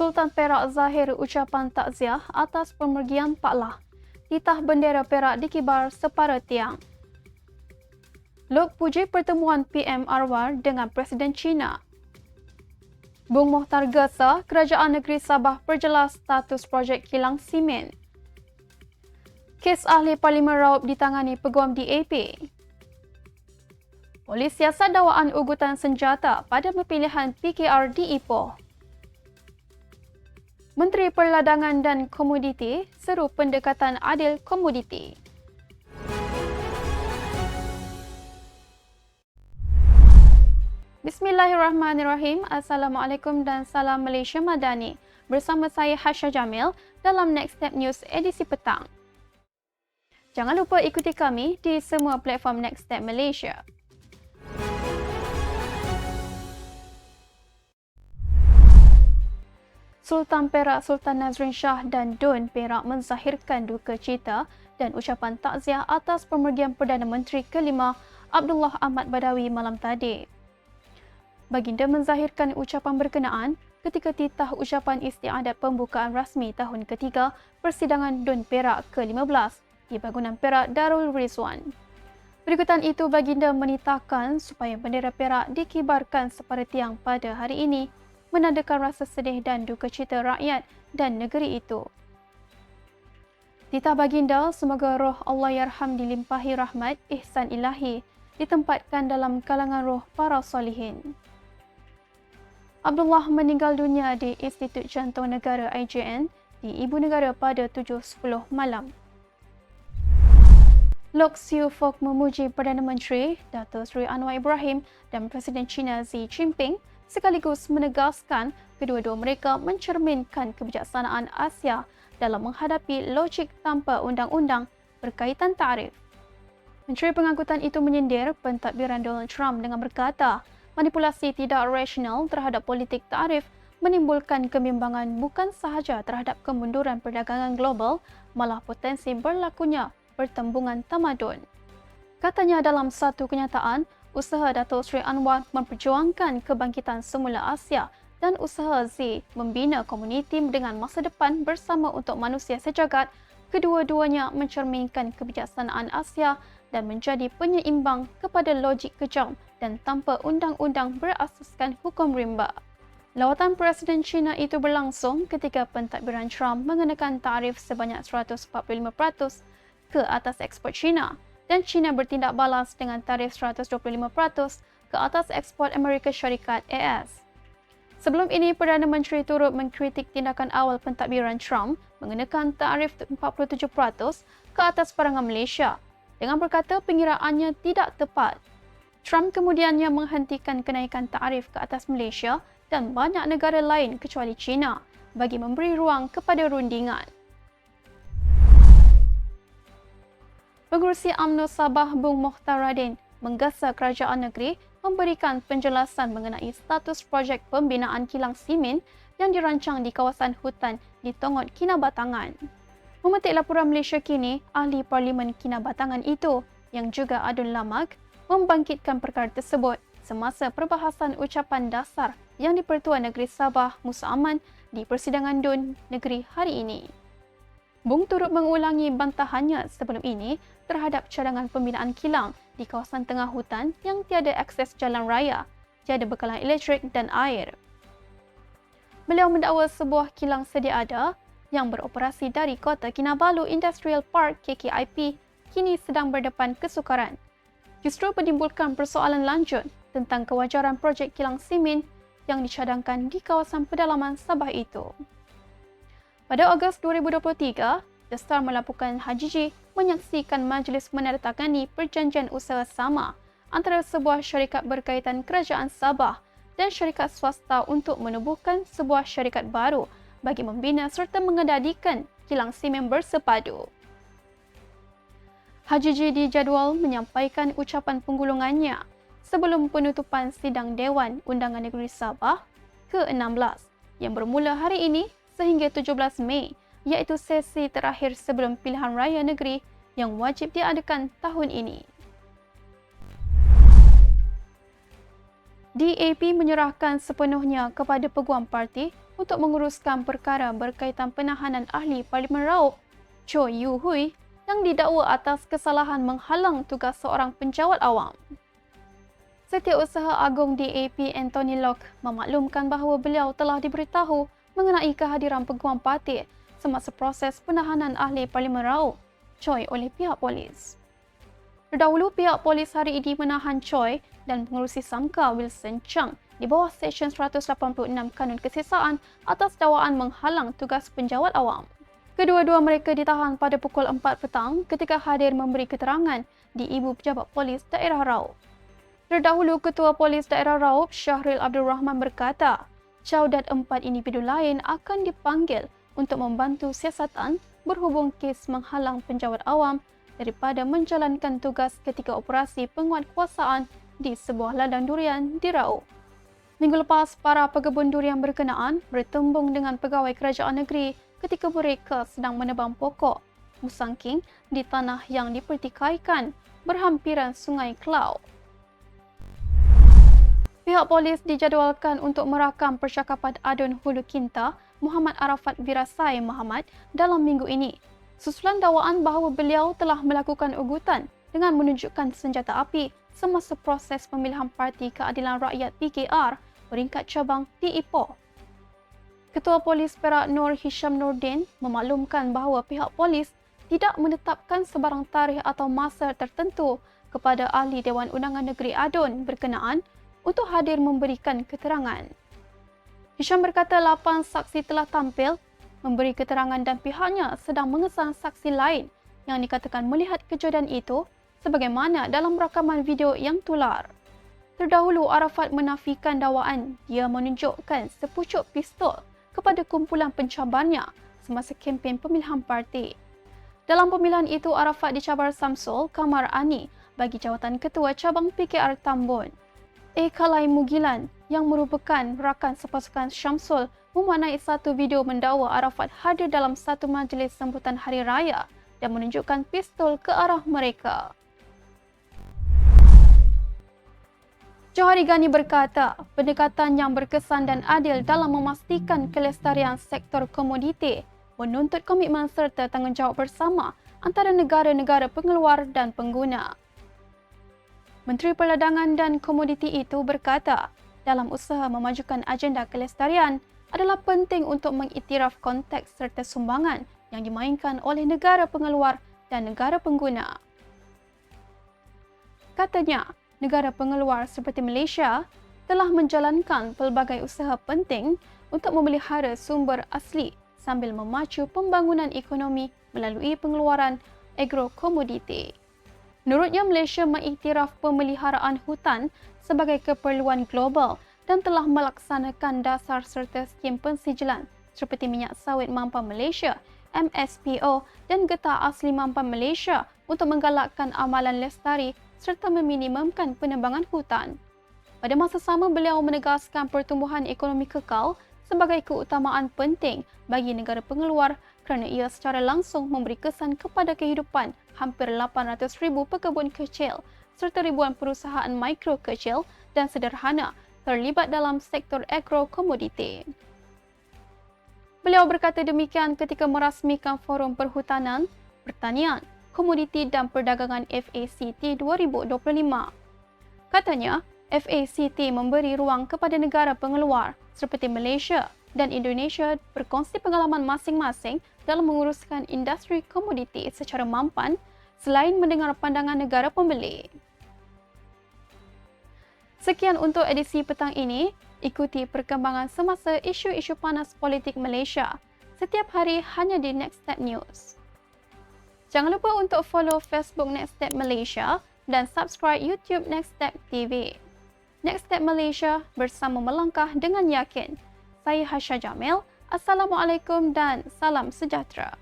Sultan Perak zahir ucapan takziah atas pemergian Pak Lah. Titah bendera Perak dikibar separa tiang. Lok puji pertemuan PM Arwar dengan Presiden China. Bung Mohtar Gesa, Kerajaan Negeri Sabah perjelas status projek kilang simen. Kes ahli Parlimen Raup ditangani Peguam DAP. Polis siasat dakwaan ugutan senjata pada pemilihan PKR di Ipoh. Menteri Perladangan dan Komoditi seru pendekatan adil komoditi. Bismillahirrahmanirrahim. Assalamualaikum dan salam Malaysia Madani. Bersama saya Hasha Jamil dalam Next Step News edisi petang. Jangan lupa ikuti kami di semua platform Next Step Malaysia. Sultan Perak Sultan Nazrin Shah dan Dun Perak menzahirkan duka cita dan ucapan takziah atas pemergian Perdana Menteri kelima Abdullah Ahmad Badawi malam tadi. Baginda menzahirkan ucapan berkenaan ketika titah ucapan istiadat pembukaan rasmi tahun ketiga persidangan Dun Perak ke-15 di bangunan Perak Darul Rizwan. Berikutan itu, Baginda menitahkan supaya bendera Perak dikibarkan seperti yang pada hari ini menandakan rasa sedih dan duka cita rakyat dan negeri itu. Titah baginda, semoga roh Allah Yarham dilimpahi rahmat ihsan ilahi ditempatkan dalam kalangan roh para solihin. Abdullah meninggal dunia di Institut Jantung Negara IJN di Ibu Negara pada 7.10 malam. Lok Siu Fok memuji Perdana Menteri Dato' Sri Anwar Ibrahim dan Presiden China Xi Jinping sekaligus menegaskan kedua-dua mereka mencerminkan kebijaksanaan Asia dalam menghadapi logik tanpa undang-undang berkaitan tarif. Menteri Pengangkutan itu menyindir pentadbiran Donald Trump dengan berkata manipulasi tidak rasional terhadap politik tarif menimbulkan kebimbangan bukan sahaja terhadap kemunduran perdagangan global, malah potensi berlakunya pertembungan tamadun. Katanya dalam satu kenyataan, usaha Datuk Sri Anwar memperjuangkan kebangkitan semula Asia dan usaha Z membina komuniti dengan masa depan bersama untuk manusia sejagat, kedua-duanya mencerminkan kebijaksanaan Asia dan menjadi penyeimbang kepada logik kejam dan tanpa undang-undang berasaskan hukum rimba. Lawatan Presiden China itu berlangsung ketika pentadbiran Trump mengenakan tarif sebanyak 145% ke atas ekspor China dan China bertindak balas dengan tarif 125% ke atas ekspor Amerika Syarikat AS. Sebelum ini, Perdana Menteri turut mengkritik tindakan awal pentadbiran Trump mengenakan tarif 47% ke atas barangan Malaysia dengan berkata pengiraannya tidak tepat. Trump kemudiannya menghentikan kenaikan tarif ke atas Malaysia dan banyak negara lain kecuali China bagi memberi ruang kepada rundingan. Pengurusi UMNO Sabah Bung Mohtar Radin menggesa kerajaan negeri memberikan penjelasan mengenai status projek pembinaan kilang simen yang dirancang di kawasan hutan di Tongot Kinabatangan. Memetik laporan Malaysia kini, ahli Parlimen Kinabatangan itu yang juga Adun Lamak membangkitkan perkara tersebut semasa perbahasan ucapan dasar yang di-Pertuan Negeri Sabah Musa Aman di persidangan DUN negeri hari ini. Bung turut mengulangi bantahannya sebelum ini terhadap cadangan pembinaan kilang di kawasan tengah hutan yang tiada akses jalan raya, tiada bekalan elektrik dan air. Beliau mendakwa sebuah kilang sedia ada yang beroperasi dari kota Kinabalu Industrial Park KKIP kini sedang berdepan kesukaran. Justru menimbulkan persoalan lanjut tentang kewajaran projek kilang simen yang dicadangkan di kawasan pedalaman Sabah itu. Pada Ogos 2023, The Star melaporkan Hajiji menyaksikan majlis menandatangani perjanjian usaha sama antara sebuah syarikat berkaitan kerajaan Sabah dan syarikat swasta untuk menubuhkan sebuah syarikat baru bagi membina serta mengendalikan kilang simen bersepadu. Hajiji dijadual menyampaikan ucapan penggulungannya sebelum penutupan sidang Dewan Undangan Negeri Sabah ke-16 yang bermula hari ini sehingga 17 Mei iaitu sesi terakhir sebelum pilihan raya negeri yang wajib diadakan tahun ini. DAP menyerahkan sepenuhnya kepada peguam parti untuk menguruskan perkara berkaitan penahanan ahli Parlimen Raub, Choi Yu Hui, yang didakwa atas kesalahan menghalang tugas seorang penjawat awam. Setiausaha Agung DAP Anthony Locke memaklumkan bahawa beliau telah diberitahu mengenai kehadiran peguam parti semasa proses penahanan ahli Parlimen Raub, Choi oleh pihak polis. Terdahulu, pihak polis hari ini menahan Choi dan pengurusi Samka Wilson Chang di bawah Seksyen 186 Kanun Kesisaan atas dakwaan menghalang tugas penjawat awam. Kedua-dua mereka ditahan pada pukul 4 petang ketika hadir memberi keterangan di Ibu Pejabat Polis Daerah Raub. Terdahulu, Ketua Polis Daerah Raub, Syahril Abdul Rahman berkata, Chow dan empat individu lain akan dipanggil untuk membantu siasatan berhubung kes menghalang penjawat awam daripada menjalankan tugas ketika operasi penguatkuasaan di sebuah ladang durian di Raub. Minggu lepas, para pekebun durian berkenaan bertembung dengan pegawai kerajaan negeri ketika mereka sedang menebang pokok musangking di tanah yang dipertikaikan berhampiran sungai Klau. Pihak polis dijadualkan untuk merakam percakapan adun Hulu Kinta Muhammad Arafat Virasai Muhammad dalam minggu ini susulan dakwaan bahawa beliau telah melakukan ugutan dengan menunjukkan senjata api semasa proses pemilihan Parti Keadilan Rakyat PKR peringkat cabang di Ipoh. Ketua Polis Perak Nur Hisham Nordin memaklumkan bahawa pihak polis tidak menetapkan sebarang tarikh atau masa tertentu kepada ahli Dewan Undangan Negeri Adun berkenaan untuk hadir memberikan keterangan. Hisham berkata lapan saksi telah tampil memberi keterangan dan pihaknya sedang mengesan saksi lain yang dikatakan melihat kejadian itu sebagaimana dalam rakaman video yang tular. Terdahulu Arafat menafikan dakwaan dia menunjukkan sepucuk pistol kepada kumpulan pencabarnya semasa kempen pemilihan parti. Dalam pemilihan itu Arafat dicabar Samsul Kamar Ani bagi jawatan ketua cabang PKR Tambun. Ekalai Mugilan yang merupakan rakan sepasukan Syamsul memanai satu video mendakwa Arafat hadir dalam satu majlis sambutan Hari Raya dan menunjukkan pistol ke arah mereka. Johari Gani berkata, pendekatan yang berkesan dan adil dalam memastikan kelestarian sektor komoditi menuntut komitmen serta tanggungjawab bersama antara negara-negara pengeluar dan pengguna. Menteri Perdagangan dan Komoditi itu berkata, dalam usaha memajukan agenda kelestarian, adalah penting untuk mengiktiraf konteks serta sumbangan yang dimainkan oleh negara pengeluar dan negara pengguna. Katanya, negara pengeluar seperti Malaysia telah menjalankan pelbagai usaha penting untuk memelihara sumber asli sambil memacu pembangunan ekonomi melalui pengeluaran agrokomoditi. Menurutnya, Malaysia mengiktiraf pemeliharaan hutan sebagai keperluan global dan telah melaksanakan dasar serta skim pensijilan seperti minyak sawit mampan Malaysia, MSPO dan getah asli mampan Malaysia untuk menggalakkan amalan lestari serta meminimumkan penebangan hutan. Pada masa sama, beliau menegaskan pertumbuhan ekonomi kekal sebagai keutamaan penting bagi negara pengeluar kerana ia secara langsung memberi kesan kepada kehidupan hampir 800,000 pekebun kecil serta ribuan perusahaan mikro kecil dan sederhana terlibat dalam sektor agro-komoditi. Beliau berkata demikian ketika merasmikan Forum Perhutanan, Pertanian, Komoditi dan Perdagangan FACT 2025. Katanya, FACT memberi ruang kepada negara pengeluar seperti Malaysia dan Indonesia berkongsi pengalaman masing-masing dalam menguruskan industri komoditi secara mampan selain mendengar pandangan negara pembeli. Sekian untuk edisi petang ini. Ikuti perkembangan semasa isu-isu panas politik Malaysia setiap hari hanya di Next Step News. Jangan lupa untuk follow Facebook Next Step Malaysia dan subscribe YouTube Next Step TV. Next Step Malaysia bersama melangkah dengan yakin. Saya Hasha Jamil. Assalamualaikum dan salam sejahtera.